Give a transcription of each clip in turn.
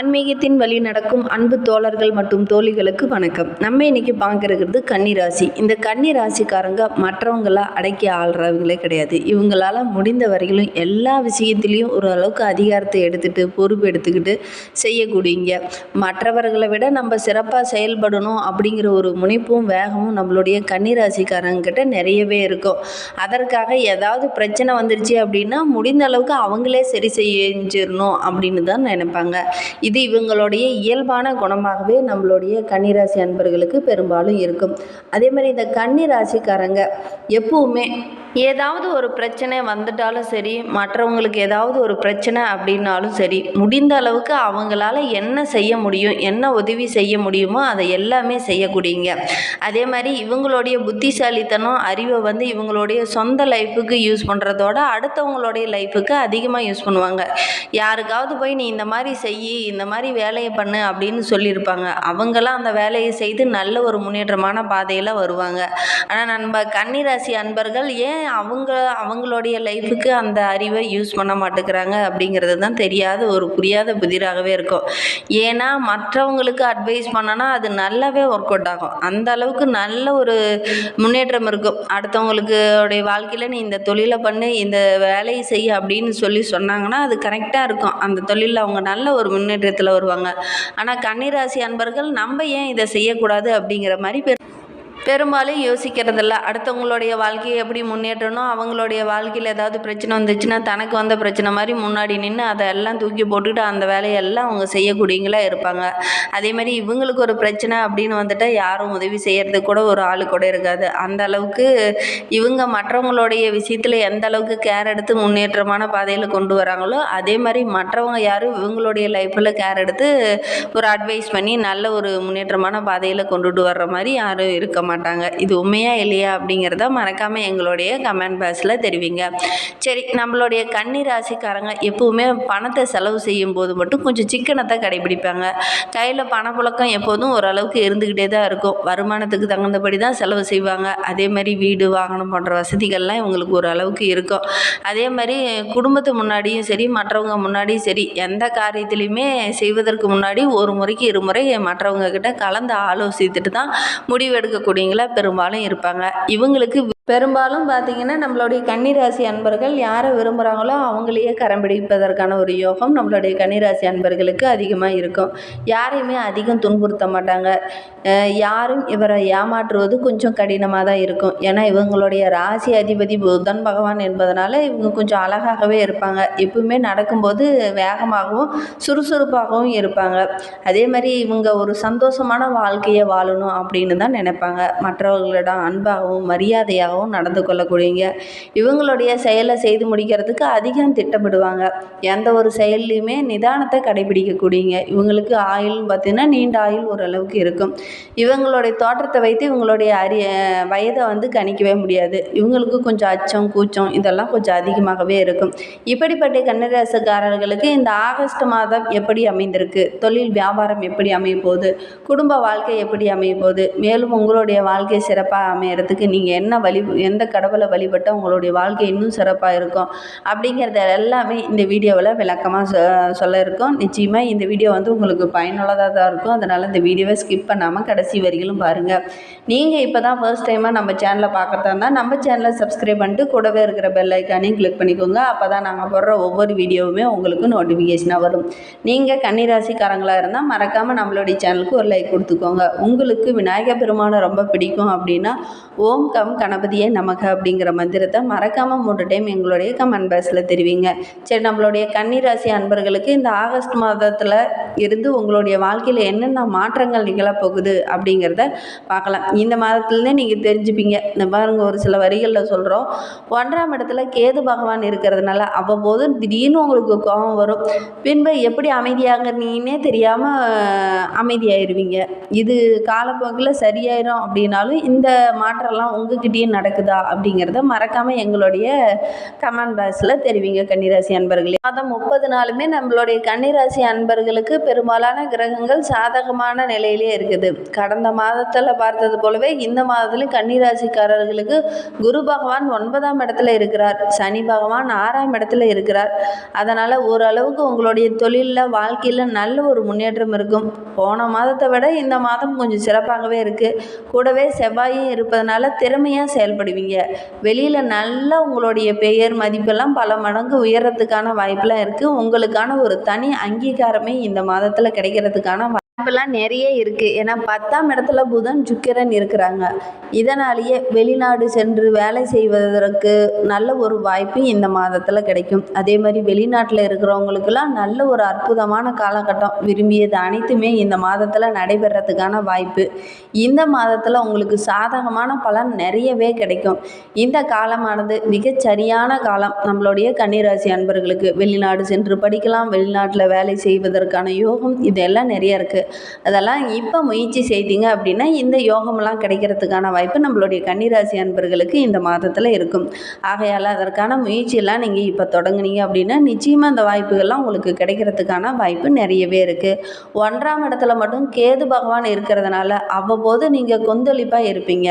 ஆன்மீகத்தின் வழி நடக்கும் அன்பு தோழர்கள் மற்றும் தோழிகளுக்கு வணக்கம். நம்ம இன்னைக்கு பார்க்கறது கன்னிராசி. இந்த கன்னி ராசிக்காரங்க அடக்கி ஆள்றவங்களே கிடையாது. இவங்களால முடிந்த வரையிலும் எல்லா விஷயத்திலையும் ஒரு அளவுக்கு அதிகாரத்தை எடுத்துட்டு பொறுப்பு எடுத்துக்கிட்டு செய்யக்கூடியங்க மற்றவர்களை விட நம்ம சிறப்பாக செயல்படணும் அப்படிங்கிற ஒரு முனைப்பும் வேகமும் நம்மளுடைய கன்னிராசிக்காரங்கிட்ட நிறையவே இருக்கும். அதற்காக ஏதாவது பிரச்சனை வந்துருச்சு அப்படின்னா முடிந்த அளவுக்கு அவங்களே சரி செஞ்சிடணும் அப்படின்னு தான் நினைப்பாங்க. இது இவங்களுடைய இயல்பான குணமாகவே நம்மளுடைய கன்னிராசி அன்பர்களுக்கு பெரும்பாலும் இருக்கும். அதே மாதிரி இந்த கன்னிராசிக்காரங்க எப்பவுமே ஏதாவது ஒரு பிரச்சனை வந்துட்டாலும் சரி மற்றவங்களுக்கு ஏதாவது ஒரு பிரச்சனை அப்படின்னாலும் சரி முடிந்த அளவுக்கு அவங்களால என்ன செய்ய முடியும் என்ன உதவி செய்ய முடியுமோ அதை எல்லாமே செய்யக்கூடியங்க. அதே மாதிரி இவங்களுடைய புத்திசாலித்தனம் அறிவை வந்து இவங்களுடைய சொந்த லைஃபுக்கு யூஸ் பண்ணுறதோட அடுத்தவங்களுடைய லைஃபுக்கு அதிகமாக யூஸ் பண்ணுவாங்க. யாருக்காவது போய் நீ இந்த மாதிரி செய் இந்த மாதிரி வேலையை பண்ணு அப்படின்னு சொல்லியிருப்பாங்க. அவங்களாம் அந்த வேலையை செய்து நல்ல ஒரு முன்னேற்றமான பாதையில் வருவாங்க. ஆனால் நம்ம கன்னிராசி அன்பர்கள் ஏன் அவங்க அவங்களுடைய லைஃபுக்கு அந்த அறிவை யூஸ் பண்ண மாட்டேங்கிறாங்க அப்படிங்கிறது தான் தெரியாத ஒரு புரியாத புதிராகவே இருக்கும். ஏன்னா மற்றவங்களுக்கு அட்வைஸ் பண்ணனா அது நல்லாவே ஒர்க் அவுட் ஆகும். அந்த அளவுக்கு நல்ல ஒரு முன்னேற்றம் இருக்கும். அடுத்தவங்களுக்கு உடைய வாழ்க்கையில் நீ இந்த தொழிலை பண்ணு இந்த வேலையை செய் அப்படின்னு சொல்லி சொன்னாங்கன்னா அது கரெக்டாக இருக்கும். அந்த தொழிலில் அவங்க நல்ல ஒரு முன்னேற்றத்தில் வருவாங்க. ஆனால் கன்னிராசி அன்பர்கள் நம்ம ஏன் இதை செய்யக்கூடாது அப்படிங்கிற மாதிரி பெரு- பெரும்பாலும் யோசிக்கிறதில்ல. அடுத்தவங்களுடைய வாழ்க்கையை எப்படி முன்னேற்றணும்? அவங்களுடைய வாழ்க்கையில் ஏதாவது பிரச்சனை வந்துச்சுன்னா தனக்கு வந்த பிரச்சனை மாதிரி முன்னாடி நின்று அதெல்லாம் தூக்கி போட்டுக்கிட்டு அந்த வேலையெல்லாம் அவங்க செய்யக்கூடியங்களா இருப்பாங்க. அதே மாதிரி இவங்களுக்கு ஒரு பிரச்சனை அப்படின்னு வந்துட்டால் யாரும் உதவி செய்கிறதுக்கு கூட ஒரு ஆள் கூட இருக்காது. அந்த அளவுக்கு இவங்க மற்றவங்களுடைய விஷயத்தில் எந்த அளவுக்கு கேர் எடுத்து முன்னேற்றமான பாதையில் கொண்டு வராங்களோ அதே மாதிரி மற்றவங்க யாரும் இவங்களுடைய லைஃப்பில் கேர் எடுத்து ஒரு அட்வைஸ் பண்ணி நல்ல ஒரு முன்னேற்றமான பாதையில் கொண்டுட்டு வர்ற மாதிரி யாரும் இருக்க மாட்டாங்க. இது உண்மையா இல்லையா அப்படிங்கிறத மறக்காமல் எங்களுடைய கமெண்ட் பாக்ஸில் தெரிவிங்க. சரி நம்மளுடைய கன்னி ராசிக்காரங்க எப்பவுமே பணத்தை செலவு செய்யும் போது மட்டும் கொஞ்சம் சிக்கனத்தை கடைபிடிப்பாங்க. கையில் பணப்புழக்கம் எப்போதும் ஓரளவுக்கு இருந்துக்கிட்டே தான் இருக்கும். வருமானத்துக்கு தகுந்தபடி தான் செலவு செய்வாங்க. அதே மாதிரி வீடு வாகனம் போன்ற வசதிகள்லாம் இவங்களுக்கு ஓரளவுக்கு இருக்கும். அதே மாதிரி குடும்பத்து முன்னாடியும் சரி மற்றவங்க முன்னாடியும் சரி எந்த காரியத்திலையுமே செய்வதற்கு முன்னாடி ஒரு முறைக்கு இருமுறை மற்றவங்க கிட்ட கலந்து ஆலோசித்துட்டு தான் முடிவு எடுக்கக்கூடியங்களா பெரும்பாலும் இருப்பாங்க. இவங்களுக்கு பெரும்பாலும் பார்த்தீங்கன்னா நம்மளுடைய கன்னிராசி அன்பர்கள் யாரை விரும்புகிறாங்களோ அவங்களையே கரம் பிடிப்பதற்கான ஒரு யோகம் நம்மளுடைய கன்னிராசி அன்பர்களுக்கு அதிகமாக இருக்கும். யாரையுமே அதிகம் துன்புறுத்த மாட்டாங்க. யாரும் இவரை ஏமாற்றுவது கொஞ்சம் கடினமாக தான் இருக்கும். ஏன்னா இவங்களுடைய ராசி அதிபதி புதன் பகவான் என்பதனால இவங்க கொஞ்சம் அழகாகவே இருப்பாங்க. எப்பவுமே நடக்கும்போது வேகமாகவும் சுறுசுறுப்பாகவும் இருப்பாங்க. அதே மாதிரி இவங்க ஒரு சந்தோஷமான வாழ்க்கையை வாழணும் அப்படின்னு தான் நினைப்பாங்க. மற்றவர்களிடம் அன்பாகவும் மரியாதையாகவும் நடந்து கொள்ளக்கூடியவங்க. இவங்களுடைய செயலை செய்து முடிக்கிறதுக்கு அதிகம் திட்டமிடுவாங்க. எந்த ஒரு செயல்லையுமே நிதானத்தை கடைபிடிக்கக்கூடியங்க இவங்களுக்கு ஆயுள்னு பார்த்திங்கன்னா நீண்ட ஆயுள் ஓரளவுக்கு இருக்கும். இவங்களுடைய தோற்றத்தை வைத்து இவங்களுடைய அறி வயதை வந்து கணிக்கவே முடியாது. இவங்களுக்கு கொஞ்சம் அச்சம் கூச்சம் இதெல்லாம் கொஞ்சம் அதிகமாகவே இருக்கும். இப்படிப்பட்ட கன்னிராசக்காரர்களுக்கு இந்த ஆகஸ்ட் மாதம் எப்படி அமைந்திருக்கு? தொழில் வியாபாரம் எப்படி அமைய போகுது குடும்ப வாழ்க்கை எப்படி அமைய போகுது மேலும் உங்களுடைய வாழ்க்கை சிறப்பாக அமையறதுக்கு நீங்கள் என்ன வழி எந்த கடவுளை வழிபட்டால் உங்களுடைய வாழ்க்கை இன்னும் சிறப்பாக இருக்கும்? அப்படிங்கிறத எல்லாமே இந்த வீடியோவில் விளக்கமாக சொ சொல்ல இருக்கோம். நிச்சயமாக இந்த வீடியோ வந்து உங்களுக்கு பயனுள்ளதாக தான் இருக்கும். அதனால் இந்த வீடியோவை ஸ்கிப் பண்ணாமல் கடைசி வரிகளும் பாருங்கள் நீங்கள் இப்போ தான் ஃபர்ஸ்ட் டைமாக நம்ம சேனலை பார்க்குறதா இருந்தால் நம்ம சேனலை சப்ஸ்கிரைப் பண்ணிட்டு கூடவே இருக்கிற பெல் ஐக்கானையும் கிளிக் பண்ணிக்கோங்க. அப்போ தான் நாங்கள் போடுற ஒவ்வொரு வீடியோவுமே உங்களுக்கு நோட்டிஃபிகேஷனாக வரும். நீங்கள் கன்னிராசிக்காரங்களாக இருந்தால் மறக்காமல் நம்மளுடைய சேனலுக்கு ஒரு லைக் கொடுத்துக்கோங்க. உங்களுக்கு விநாயகர் பெருமானை ரொம்ப பிடிக்கும் அப்படின்னா ஓம் கம் கணபதியே நமக அப்படிங்கிற மந்திரத்தை மறக்காமல் மூன்று டைம் எங்களுடைய கமெண்ட் பாக்ஸில் தெரிவிங்க. சரி நம்மளுடைய கன்னிராசி அன்பர்களுக்கு இந்த ஆகஸ்ட் மாதத்தில் இருந்து உங்களுடைய வாழ்க்கையில் என்னென்ன மாற்றங்கள் நிகழப்போகுது அப்படிங்கிறத பார்க்கலாம். இந்த மாதத்துலேருந்தே நீங்கள் தெரிஞ்சுப்பீங்க. இந்த பாருங்க ஒரு சில வரிகளில் சொல்கிறோம் ஒன்றாம் இடத்துல கேது பகவான் இருக்கிறதுனால அவ்வப்போது திடீர்னு உங்களுக்கு கோபம் வரும். பின்பு எப்படி அமைதியாகிறீங்கன்னே தெரியாமல் அமைதியாயிருவீங்க. இது காலப்போக்கில் சரியாயிரும் அப்படின்னாலும் இந்த மாற்றம்லாம் உங்ககிட்டயும் நடக்குதா அப்படிங்கிறத மறக்காமல் எங்களுடைய கமெண்ட் பாக்ஸில் தெரிவிங்க கன்னிராசி அன்பர்களே. மாதம் முப்பது நாளுமே நம்மளுடைய கன்னிராசி அன்பர்களுக்கு பெரும்பாலான கிரகங்கள் சாதகமான நிலையிலே இருக்குது. கடந்த மாதத்தில் பார்த்தது போலவே இந்த மாதத்துலையும் கன்னிராசிக்காரர்களுக்கு குரு பகவான் ஒன்பதாம் இடத்துல இருக்கிறார். சனி பகவான் ஆறாம் இடத்துல இருக்கிறார். அதனால் ஓரளவுக்கு உங்களுடைய தொழிலில் வாழ்க்கையில் நல்ல ஒரு முன்னேற்றம் இருக்கும். போன மாதத்தை விட இந்த மாதம் கொஞ்சம் சிறப்பாகவே இருக்குது கூடவே செவ்வாயும் இருப்பதனால திறமையாக செயல்படுவீங்க. வெளியில் நல்லா உங்களுடைய பெயர் மதிப்பெல்லாம் பல மடங்கு உயர்றதுக்கான வாய்ப்பெல்லாம் இருக்குது உங்களுக்கான ஒரு தனி அங்கீகாரமே இந்த மாதத்தில் கிடைக்கிறதுக்கான வாய்ப்பெல்லாம் நிறைய இருக்குது ஏன்னா பத்தாம் இடத்துல புதன் சுக்கிரன் இருக்கிறாங்க. இதனாலேயே வெளிநாடு சென்று வேலை செய்வதற்கு நல்ல ஒரு வாய்ப்பு இந்த மாதத்தில் கிடைக்கும். அதே மாதிரி வெளிநாட்டில் இருக்கிறவங்களுக்கெல்லாம் நல்ல ஒரு அற்புதமான காலகட்டம். விரும்பியது அனைத்துமே இந்த மாதத்தில் நடைபெறத்துக்கான வாய்ப்பு. இந்த மாதத்தில் உங்களுக்கு சாதகமான பலன் நிறையவே கிடைக்கும். இந்த காலமானது மிகச் சரியான காலம். நம்மளுடைய கன்னிராசி அன்பர்களுக்கு வெளிநாடு சென்று படிக்கலாம் வெளிநாட்டில் வேலை செய்வதற்கான யோகம் இதெல்லாம் நிறைய இருக்குது அதெல்லாம் இப்போ முயற்சி செய்தீங்க அப்படின்னா இந்த யோகமெல்லாம் கிடைக்கிறதுக்கான வாய்ப்பு நம்மளுடைய கன்னிராசி அன்பர்களுக்கு இந்த மாதத்தில் இருக்கும். ஆகையால் அதற்கான முயற்சியெல்லாம் நீங்கள் இப்போ தொடங்குனீங்க அப்படின்னா நிச்சயமாக அந்த வாய்ப்புகள்லாம் உங்களுக்கு கிடைக்கிறதுக்கான வாய்ப்பு நிறையவே இருக்குது ஒன்றாம் இடத்துல மட்டும் கேது பகவான் இருக்கிறதுனால அவ்வப்போது நீங்கள் கொந்தளிப்பாக இருப்பீங்க.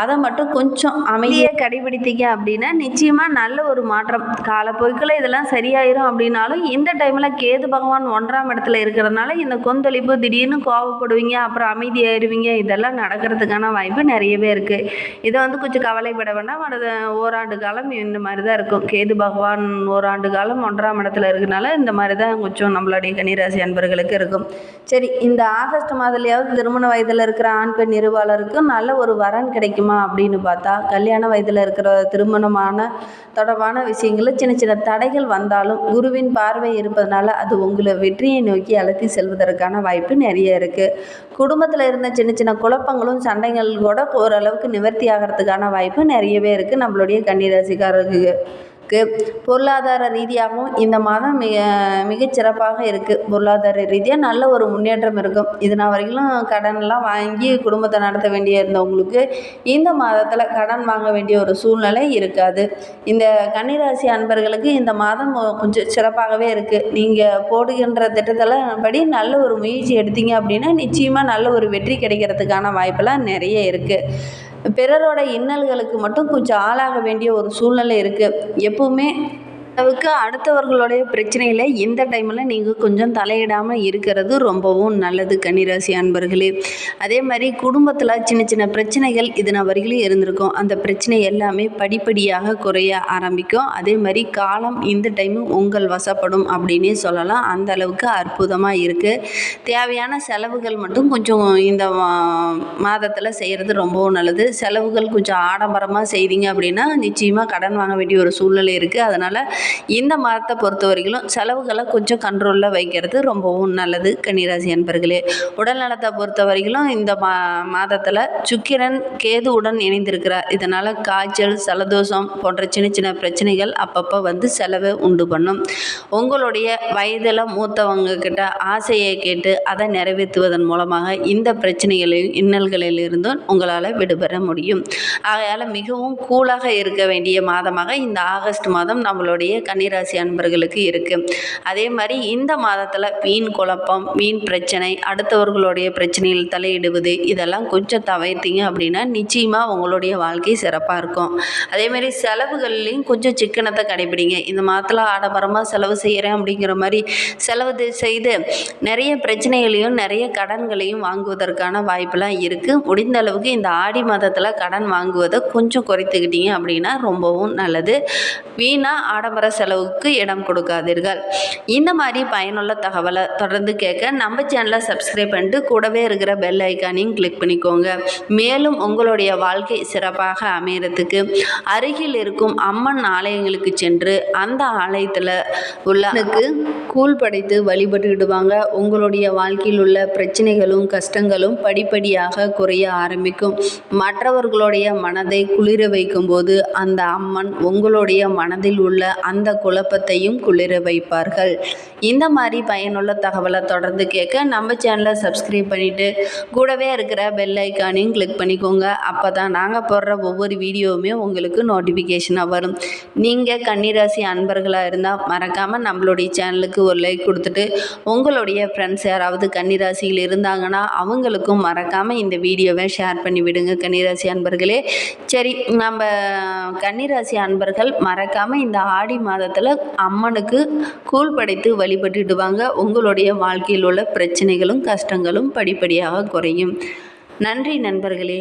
அதை மட்டும் கொஞ்சம் அமைதியை கடைபிடித்தீங்க அப்படின்னா நிச்சயமாக நல்ல ஒரு மாற்றம். காலப்போக்கில் இதெல்லாம் சரியாயிரும் அப்படின்னாலும் இந்த டைமில் கேது பகவான் ஒன்றாம் இடத்துல இருக்கிறதுனால இந்த கொந்தளிப்பு திடீர்னு கோவப்படுவீங்க அப்புறம் அமைதியாயிருவீங்க இதெல்லாம் நடக்கிறதுக்கான வாய்ப்பு நிறையவே இருக்குது இதை வந்து கொஞ்சம் கவலைப்பட வேண்டாம். அடுத்த ஓராண்டு காலம் இந்த மாதிரி தான் இருக்கும். கேது பகவான் ஓராண்டு காலம் ஒன்றாம் இடத்துல இருக்கனால இந்த மாதிரி தான் கொஞ்சம் நம்மளுடைய கன்னிராசி அன்பர்களுக்கு இருக்கும். சரி இந்த ஆகஸ்ட் மாதத்துலையாவது திருமண வயதில் இருக்கிற ஆண் பெண் இருபாலருக்கு நல்ல ஒரு வரன் கிடைக்குமா அப்படின்னு பார்த்தா கல்யாண வயதில் இருக்கிற திருமணமான தொடர்பான விஷயங்களில் சின்ன சின்ன தடைகள் வந்தாலும் குருவின் பார்வை இருப்பதனால அது உங்களை வெற்றியை நோக்கி அழைத்து செல்வதற்கான வாய்ப்பு நிறைய இருக்குது குடும்பத்தில் இருந்த சின்ன சின்ன குழப்பங்களும் சண்டைகள் கூட ஓரளவுக்கு நிவர்த்தி ஆகிறதுக்கான வாய்ப்பு நிறையவே இருக்குது நம்மளுடைய கன்னிராசிக்காரர்களுக்கு இருக்குது பொருளாதார ரீதியாகவும் இந்த மாதம் மிக மிகச்சிறப்பாக இருக்குது பொருளாதார ரீதியாக நல்ல ஒரு முன்னேற்றம் இருக்கும். இது நான் வரைக்கும் கடன்லாம் வாங்கி குடும்பத்தை நடத்த வேண்டிய இருந்தவங்களுக்கு இந்த மாதத்தில் கடன் வாங்க வேண்டிய ஒரு சூழ்நிலை இருக்காது. இந்த கன்னிராசி அன்பர்களுக்கு இந்த மாதம் கொஞ்சம் சிறப்பாகவே இருக்குது நீங்கள் போடுகின்ற திட்டத்தில் படி நல்ல ஒரு முயற்சி எடுத்தீங்க அப்படின்னா நிச்சயமாக நல்ல ஒரு வெற்றி கிடைக்கிறதுக்கான வாய்ப்பெல்லாம் நிறைய இருக்குது பிறரோட இன்னல்களுக்கு மட்டும் கொஞ்சம் ஆளாக வேண்டிய ஒரு சூழ்நிலை இருக்குது எப்பவுமே அளவுக்கு அடுத்தவர்களுடைய பிரச்சனையில் இந்த டைமில் நீங்கள் கொஞ்சம் தலையிடாமல் இருக்கிறது ரொம்பவும் நல்லது கன்னிராசி அன்பர்களே. அதே மாதிரி குடும்பத்தில் சின்ன சின்ன பிரச்சனைகள் இதன வரையிலும் இருந்திருக்கும். அந்த பிரச்சனை எல்லாமே படிப்படியாக குறைய ஆரம்பிக்கும். அதே மாதிரி காலம் இந்த டைமு உங்கள் வசப்படும் அப்படின்னே சொல்லலாம். அந்த அளவுக்கு அற்புதமாக இருக்குது தேவையான செலவுகள் மட்டும் கொஞ்சம் இந்த மாதத்தில் செய்கிறது ரொம்பவும் நல்லது. செலவுகள் கொஞ்சம் ஆடம்பரமாக செய்தீங்க அப்படின்னா நிச்சயமாக கடன் வாங்க வேண்டிய ஒரு சூழ்நிலை இருக்குது அதனால் இந்த மாதத்தை பொறுத்த வரைக்கும் செலவுகளை கொஞ்சம் கண்ட்ரோலில் வைக்கிறது ரொம்பவும் நல்லது கன்னிராசி அன்பர்களே. உடல் நலத்தை பொறுத்த வரைக்கும் இந்த மா மாதத்தில் சுக்கிரன் கேதுவுடன் இணைந்திருக்கிறார். இதனால் காய்ச்சல் சலதோஷம் போன்ற சின்ன சின்ன பிரச்சனைகள் அப்பப்போ வந்து செலவை உண்டு பண்ணும். உங்களுடைய வயதில் மூத்தவங்க கிட்ட ஆசையை கேட்டு அதை நிறைவேற்றுவதன் மூலமாக இந்த பிரச்சனைகளையும் இன்னல்களிலிருந்தும் உங்களால் விடுபெற முடியும். ஆகையால் மிகவும் கூலாக இருக்க வேண்டிய மாதமாக இந்த ஆகஸ்ட் மாதம் நம்மளுடைய கன்னிராசி அன்பர்களுக்கு இருக்குது அதே மாதிரி இந்த மாதத்தில் வீண் குழப்பம் வீண் பிரச்சனை அடுத்தவர்களுடைய பிரச்சனையில் தலையிடுவது இதெல்லாம் கொஞ்சம் தவிர்த்தீங்க அப்படின்னா நிச்சயமாக உங்களுடைய வாழ்க்கை சிறப்பாக இருக்கும். அதே மாதிரி செலவுகள்லேயும் கொஞ்சம் சிக்கனத்தை கடைபிடிங்க. இந்த மாதத்தில் ஆடம்பரமாக செலவு செய்கிறேன் அப்படிங்கிற மாதிரி செலவு செய்து நிறைய பிரச்சனைகளையும் நிறைய கடன்களையும் வாங்குவதற்கான வாய்ப்பெல்லாம் இருக்குது முடிந்த அளவுக்கு இந்த ஆடி மாதத்தில் கடன் வாங்குவதை கொஞ்சம் குறைத்துக்கிட்டீங்க அப்படின்னா ரொம்பவும் நல்லது. வீணாக ஆடம்பர செலவுக்கு இடம் கொடுக்காதீர்கள். இந்த மாதிரி பயனுள்ள தகவலை தொடர்ந்து கேட்க நம்ம சேனலை சப்ஸ்கிரைப் பண்ணிட்டு கூடவே இருக்கிற பெல் ஐக்கானையும் கிளிக் பண்ணிக்கோங்க. மேலும் உங்களுடைய வாழ்க்கை சிறப்பாக அமையறதுக்கு அருகில் இருக்கும் அம்மன் ஆலயங்களுக்கு சென்று அந்த ஆலயத்தில் உள்ளனுக்கு கூழ் படைத்து வழிபட்டுக்கிடுவாங்க. உங்களுடைய வாழ்க்கையில் உள்ள பிரச்சனைகளும் கஷ்டங்களும் படிப்படியாக குறைய ஆரம்பிக்கும். மற்றவர்களுடைய மனதை குளிர வைக்கும்போது அந்த அம்மன் உங்களுடைய மனதில் உள்ள அந்த குழப்பத்தையும் குளிர வைப்பார்கள். இந்த மாதிரி பயனுள்ள தகவலை தொடர்ந்து கேட்க நம்ம சேனலை சப்ஸ்கிரைப் பண்ணிவிட்டு கூடவே இருக்கிற பெல் ஐக்கானையும் கிளிக் பண்ணிக்கோங்க. அப்போ தான் நாங்கள் போடுற ஒவ்வொரு வீடியோவுமே உங்களுக்கு நோட்டிஃபிகேஷனாக வரும். நீங்கள் கன்னிராசி அன்பர்களாக இருந்தால் மறக்காமல் மறக்காமல் நம்மளுடைய சேனலுக்கு ஒரு லைக் கொடுத்துட்டு உங்களுடைய ஃப்ரெண்ட்ஸ் யாராவது கன்னிராசியில் இருந்தாங்கன்னா அவங்களுக்கும் மறக்காமல் இந்த வீடியோவை ஷேர் பண்ணி விடுங்க கன்னிராசி அன்பர்களே. சரி நம்ம கன்னிராசி அன்பர்கள் மறக்காமல் இந்த ஆடி மாதத்தில் அம்மனுக்கு கூழ் படைத்து வழிபட்டுடுவாங்க. உங்களுடைய வாழ்க்கையில் உள்ள பிரச்சனைகளும் கஷ்டங்களும் படிப்படியாக குறையும். நன்றி நண்பர்களே.